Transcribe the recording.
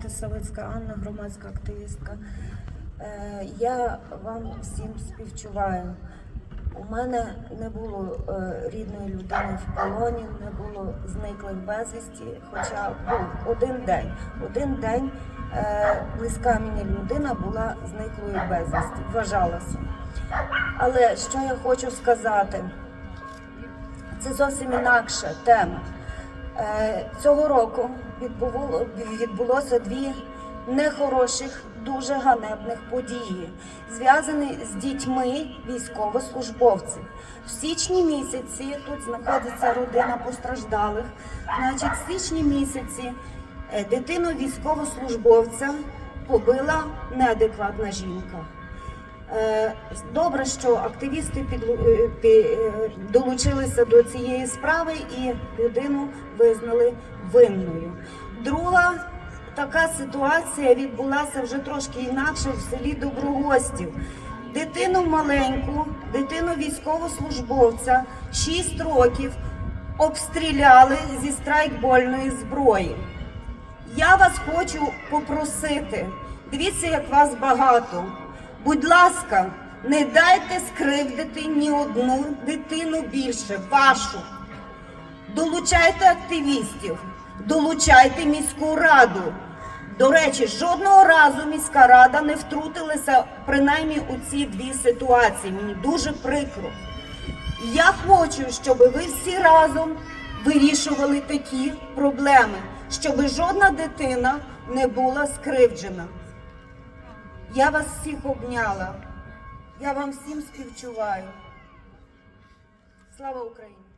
звати Савицька Анна, громадська активістка. Е, Я вам всім співчуваю. У мене не було е, рідної людини в полоні, не було зниклих безвісті, хоча був один день. Один день е, близька мені людина була зниклою безвісті, вважалася. Але що я хочу сказати? Це зовсім інакша тема. Е, Цього року відбуло, відбулося дві нехороших, дуже ганебних події, зв'язані з дітьми військовослужбовців. В січні місяці тут знаходиться родина постраждалих. Значить, в січні місяці е, дитину військовослужбовця побила неадекватна жінка. Е, Добре, що активісти е, е, долучилися до цієї справи і людину визнали винною. Друга така ситуація відбулася вже трошки інакше в селі Доброгостів. Дитину маленьку, дитину військовослужбовця 6 років обстріляли зі страйкбольної зброї. Я вас хочу попросити, дивіться, як вас багато. Будь ласка, не дайте скривдити ні одну дитину більше, вашу. Долучайте активістів, долучайте міську раду. До речі, жодного разу міська рада не втрутилася принаймні у ці дві ситуації. Мені дуже прикро. Я хочу, щоб ви всі разом вирішували такі проблеми, щоб жодна дитина не була скривджена. Я вас всіх обняла. Я вам всім співчуваю. Слава Україні!